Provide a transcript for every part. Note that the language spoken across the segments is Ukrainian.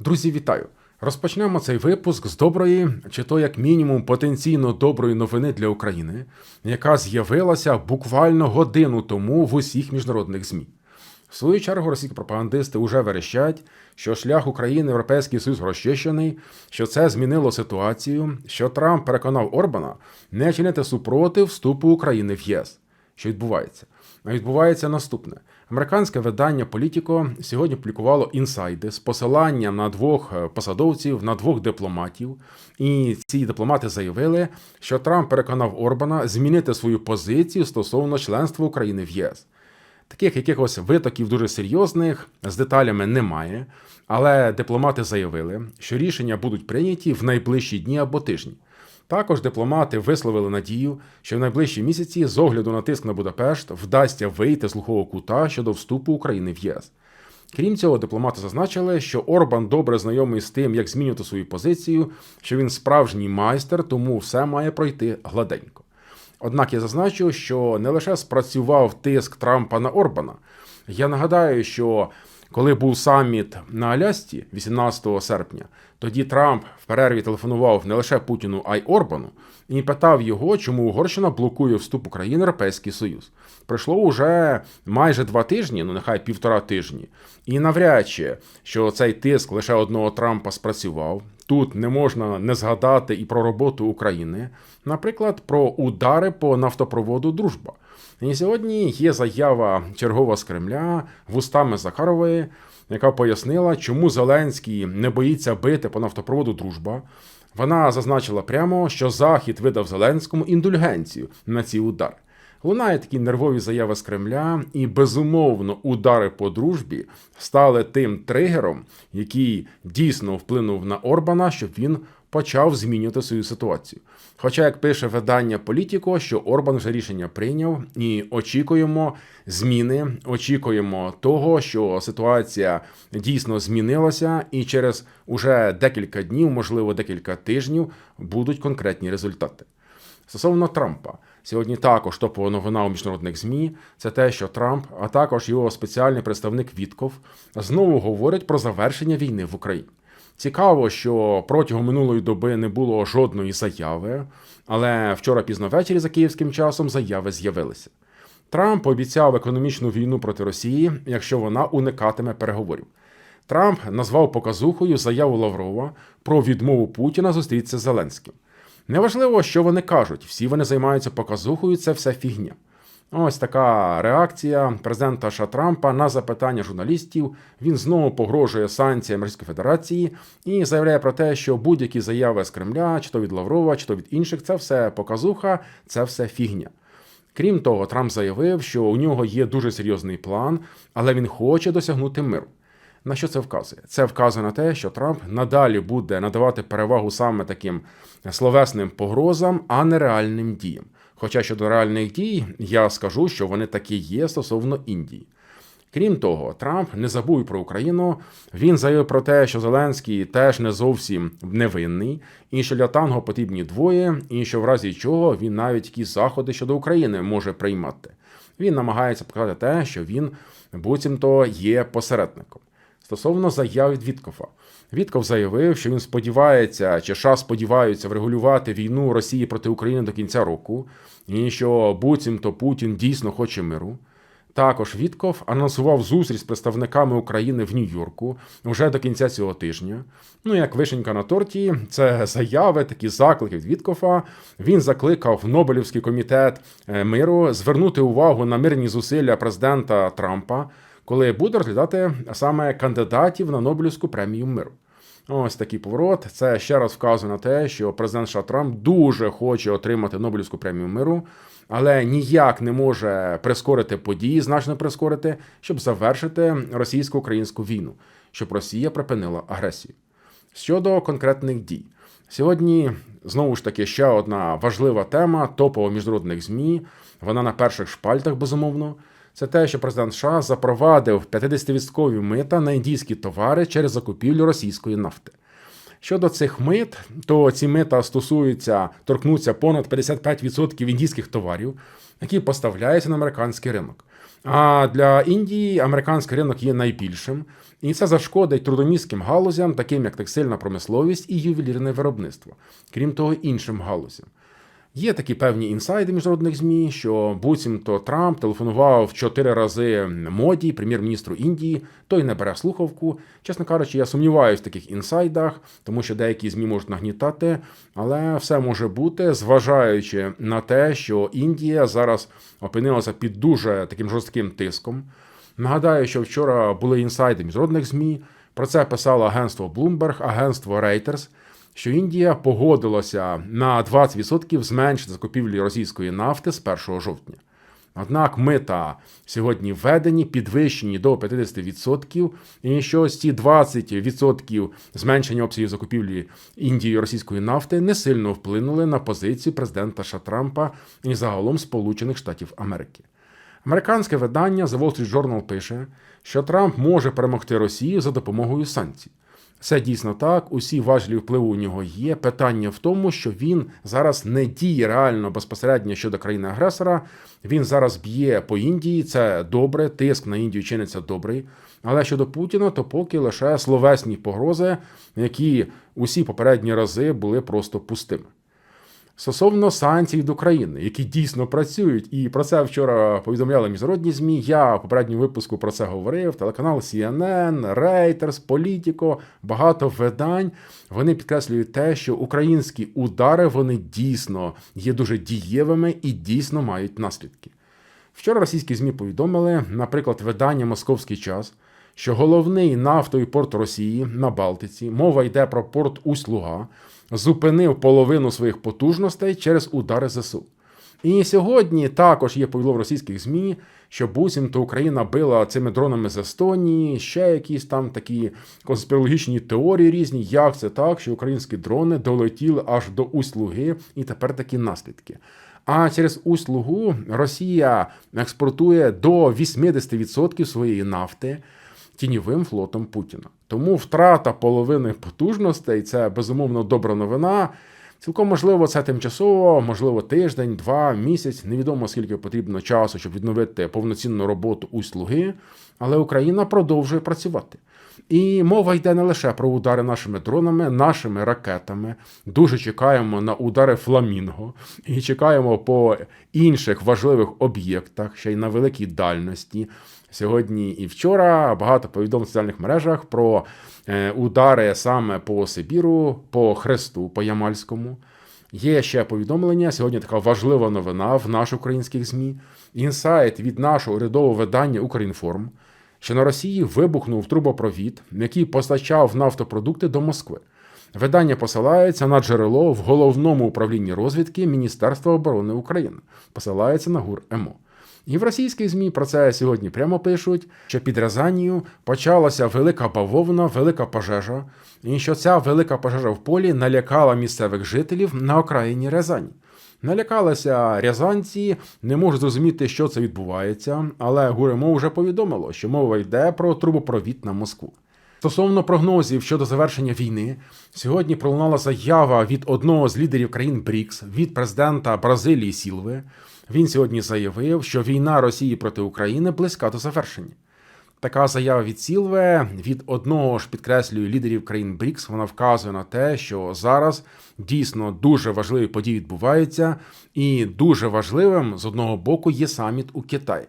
Друзі, вітаю! Розпочнемо цей випуск з доброї, чи то як мінімум потенційно доброї новини для України, яка з'явилася буквально годину тому в усіх міжнародних ЗМІ. В свою чергу російські пропагандисти вже верещать, що шлях України в Європейський Союз розчищений, що це змінило ситуацію, що Трамп переконав Орбана не чинити супротив вступу України в ЄС. Що відбувається? А відбувається наступне: американське видання Політіко сьогодні публікувало інсайди з посиланням на двох е, посадовців, на двох дипломатів. І ці дипломати заявили, що Трамп переконав Орбана змінити свою позицію стосовно членства України в ЄС. Таких якихось витоків дуже серйозних з деталями немає, але дипломати заявили, що рішення будуть прийняті в найближчі дні або тижні. Також дипломати висловили надію, що в найближчі місяці з огляду на тиск на Будапешт вдасться вийти з глухого кута щодо вступу України в ЄС. Крім цього, дипломати зазначили, що Орбан добре знайомий з тим, як змінювати свою позицію, що він справжній майстер, тому все має пройти гладенько. Однак я зазначу, що не лише спрацював тиск Трампа на Орбана. Я нагадаю, що коли був саміт на Алясці 18 серпня, тоді Трамп в перерві телефонував не лише Путіну, а й Орбану і питав його, чому Угорщина блокує вступ України в Європейський Союз. Пройшло уже майже два тижні, ну нехай півтора тижні, і навряд чи що цей тиск лише одного Трампа спрацював. Тут не можна не згадати і про роботу України, наприклад, про удари по нафтопроводу Дружба. І сьогодні є заява чергова з Кремля вустами Захарової, яка пояснила, чому Зеленський не боїться бити по нафтопроводу Дружба. Вона зазначила прямо, що Захід видав Зеленському індульгенцію на ці удари. Лунає такі нервові заяви з Кремля, і безумовно удари по дружбі стали тим тригером, який дійсно вплинув на Орбана, щоб він почав змінювати свою ситуацію. Хоча, як пише видання Політіко, що Орбан вже рішення прийняв, і очікуємо зміни, очікуємо того, що ситуація дійсно змінилася, і через уже декілька днів, можливо, декілька тижнів, будуть конкретні результати. Стосовно Трампа, сьогодні також топова новина у міжнародних ЗМІ це те, що Трамп, а також його спеціальний представник Вітков, знову говорять про завершення війни в Україні. Цікаво, що протягом минулої доби не було жодної заяви, але вчора пізно ввечері за київським часом заяви з'явилися. Трамп обіцяв економічну війну проти Росії, якщо вона уникатиме переговорів. Трамп назвав показухою заяву Лаврова про відмову Путіна зустрітися з Зеленським. Неважливо, що вони кажуть, всі вони займаються показухою, це все фігня. Ось така реакція президента США Трампа на запитання журналістів. Він знову погрожує санкціям Російської Федерації і заявляє про те, що будь-які заяви з Кремля, чи то від Лаврова, чи то від інших, це все показуха, це все фігня. Крім того, Трамп заявив, що у нього є дуже серйозний план, але він хоче досягнути миру. На що це вказує? Це вказує на те, що Трамп надалі буде надавати перевагу саме таким словесним погрозам, а не реальним діям. Хоча щодо реальних дій, я скажу, що вони такі є стосовно Індії. Крім того, Трамп не забув про Україну. Він заявив про те, що Зеленський теж не зовсім невинний, і що для танго потрібні двоє, і що в разі чого він навіть якісь заходи щодо України може приймати. Він намагається показати те, що він буцімто є посередником. Стосовно заяв від Віткофа. Заявив, що він сподівається, чи США сподіваються врегулювати війну Росії проти України до кінця року, і що буцімто Путін дійсно хоче миру. Також Вітков анонсував зустріч з представниками України в Нью-Йорку вже до кінця цього тижня. Ну, як вишенька на торті, це заяви, такі заклики від Віткофа. Він закликав Нобелівський комітет е, миру звернути увагу на мирні зусилля президента Трампа коли буде розглядати саме кандидатів на Нобелівську премію миру. Ось такий поворот. Це ще раз вказує на те, що президент США Трамп дуже хоче отримати Нобелівську премію миру, але ніяк не може прискорити події, значно прискорити, щоб завершити російсько-українську війну, щоб Росія припинила агресію. Щодо конкретних дій, сьогодні знову ж таки ще одна важлива тема топова міжнародних змі. Вона на перших шпальтах, безумовно це те, що президент США запровадив 50-відсоткові мита на індійські товари через закупівлю російської нафти. Щодо цих мит, то ці мита стосуються, торкнуться понад 55% індійських товарів, які поставляються на американський ринок. А для Індії американський ринок є найбільшим, і це зашкодить трудомістким галузям, таким як текстильна промисловість і ювелірне виробництво, крім того, іншим галузям. Є такі певні інсайди міжнародних змі, що буцімто Трамп телефонував чотири рази моді, прем'єр-міністру Індії, той не бере слухавку. Чесно кажучи, я сумніваюся в таких інсайдах, тому що деякі змі можуть нагнітати, але все може бути, зважаючи на те, що Індія зараз опинилася під дуже таким жорстким тиском. Нагадаю, що вчора були інсайди міжнародних змі. Про це писало агентство Bloomberg, агентство Reuters, що Індія погодилася на 20% зменшити закупівлі російської нафти з 1 жовтня. Однак мита сьогодні введені, підвищені до 50%, і що ці 20% зменшення обсягів закупівлі Індії російської нафти не сильно вплинули на позицію президента Ша Трампа і загалом Сполучених Штатів Америки. Американське видання The Wall Street Journal пише, що Трамп може перемогти Росію за допомогою санкцій. Це дійсно так. Усі важелі впливу у нього є. Питання в тому, що він зараз не діє реально безпосередньо щодо країни-агресора. Він зараз б'є по Індії. Це добре. Тиск на Індію чиниться добрий. Але щодо Путіна, то поки лише словесні погрози, які усі попередні рази були просто пустими. Стосовно санкцій від України, які дійсно працюють, і про це вчора повідомляли міжнародні змі. Я в попередньому випуску про це говорив. Телеканал CNN, Reuters, Politico, багато видань. Вони підкреслюють те, що українські удари вони дійсно є дуже дієвими і дійсно мають наслідки. Вчора російські змі повідомили, наприклад, видання Московський час, що головний нафтовий порт Росії на Балтиці, мова йде про порт Усть-Луга, зупинив половину своїх потужностей через удари ЗСУ. І сьогодні також є повідомлення російських ЗМІ, що буцімто Україна била цими дронами з Естонії, ще якісь там такі конспірологічні теорії різні. Як це так, що українські дрони долетіли аж до Усть-Луги, і тепер такі наслідки. А через Усть-Лугу Росія експортує до 80% своєї нафти тіньовим флотом Путіна. Тому втрата половини потужностей це безумовно добра новина. Цілком можливо, це тимчасово, можливо, тиждень, два, місяць. Невідомо скільки потрібно часу, щоб відновити повноцінну роботу у слуги, але Україна продовжує працювати. І мова йде не лише про удари нашими дронами, нашими ракетами. Дуже чекаємо на удари Фламінго і чекаємо по інших важливих об'єктах, ще й на великій дальності. Сьогодні і вчора багато повідомлень в соціальних мережах про е, удари саме по Сибіру, по Хресту, по Ямальському. Є ще повідомлення. Сьогодні така важлива новина в наших українських ЗМІ. Інсайт від нашого урядового видання Українформ, що на Росії вибухнув трубопровід, який постачав нафтопродукти до Москви. Видання посилається на джерело в головному управлінні розвідки Міністерства оборони України. Посилається на ГУР ЕМО. І в російських ЗМІ про це сьогодні прямо пишуть, що під Рязанію почалася велика бавовна, велика пожежа, і що ця велика пожежа в полі налякала місцевих жителів на окраїні Рязані. Налякалися рязанці, не можуть зрозуміти, що це відбувається, але Гуремо вже повідомило, що мова йде про трубопровід на Москву. Стосовно прогнозів щодо завершення війни, сьогодні пролунала заява від одного з лідерів країн БРІКС, від президента Бразилії Сілви. Він сьогодні заявив, що війна Росії проти України близька до завершення. Така заява від Сілве від одного ж підкреслюю лідерів країн БРІКС. Вона вказує на те, що зараз дійсно дуже важливі події відбуваються, і дуже важливим з одного боку є саміт у Китаї.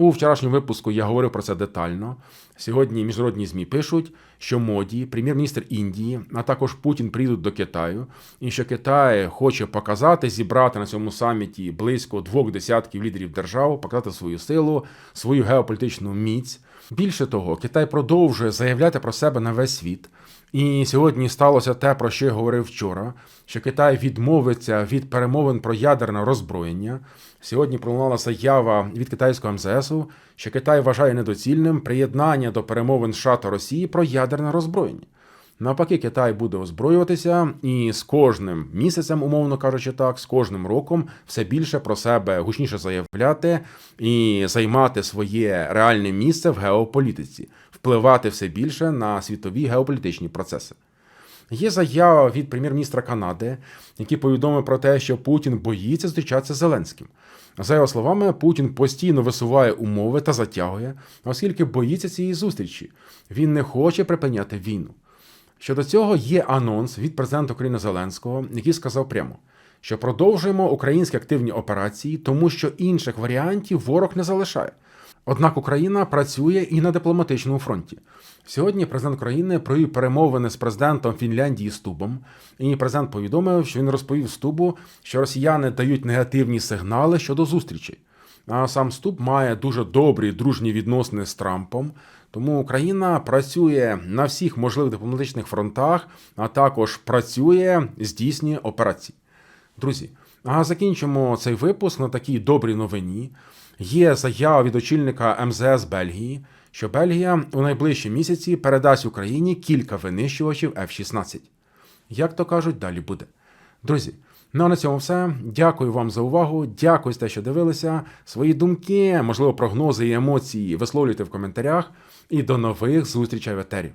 У вчорашньому випуску я говорив про це детально. Сьогодні міжнародні змі пишуть, що моді, прем'єр-міністр Індії, а також Путін прийдуть до Китаю, і що Китай хоче показати, зібрати на цьому саміті близько двох десятків лідерів держав, показати свою силу, свою геополітичну міць. Більше того, Китай продовжує заявляти про себе на весь світ. І сьогодні сталося те, про що я говорив вчора: що Китай відмовиться від перемовин про ядерне роззброєння. Сьогодні пролунала заява від китайського МЗСу, що Китай вважає недоцільним приєднання до перемовин США та Росії про ядерне роззброєння. Навпаки, Китай буде озброюватися, і з кожним місяцем, умовно кажучи, так, з кожним роком все більше про себе гучніше заявляти і займати своє реальне місце в геополітиці, впливати все більше на світові геополітичні процеси. Є заява від прем'єр-міністра Канади, який повідомив про те, що Путін боїться зустрічатися з Зеленським. За його словами, Путін постійно висуває умови та затягує, оскільки боїться цієї зустрічі. Він не хоче припиняти війну. Щодо цього є анонс від президента України Зеленського, який сказав прямо, що продовжуємо українські активні операції, тому що інших варіантів ворог не залишає. Однак Україна працює і на дипломатичному фронті. Сьогодні президент України провів перемовини з президентом Фінляндії Стубом, і президент повідомив, що він розповів Стубу, що росіяни дають негативні сигнали щодо зустрічей. Сам Стуб має дуже добрі дружні відносини з Трампом. Тому Україна працює на всіх можливих дипломатичних фронтах, а також працює, здійснює операції. Друзі, а закінчимо цей випуск на такій добрій новині. Є заява від очільника МЗС Бельгії, що Бельгія у найближчі місяці передасть Україні кілька винищувачів F-16. Як то кажуть, далі буде. Друзі, ну а на цьому все. Дякую вам за увагу. Дякую за те, що дивилися. Свої думки, можливо, прогнози і емоції висловлюйте в коментарях. І до нових зустрічей в етері.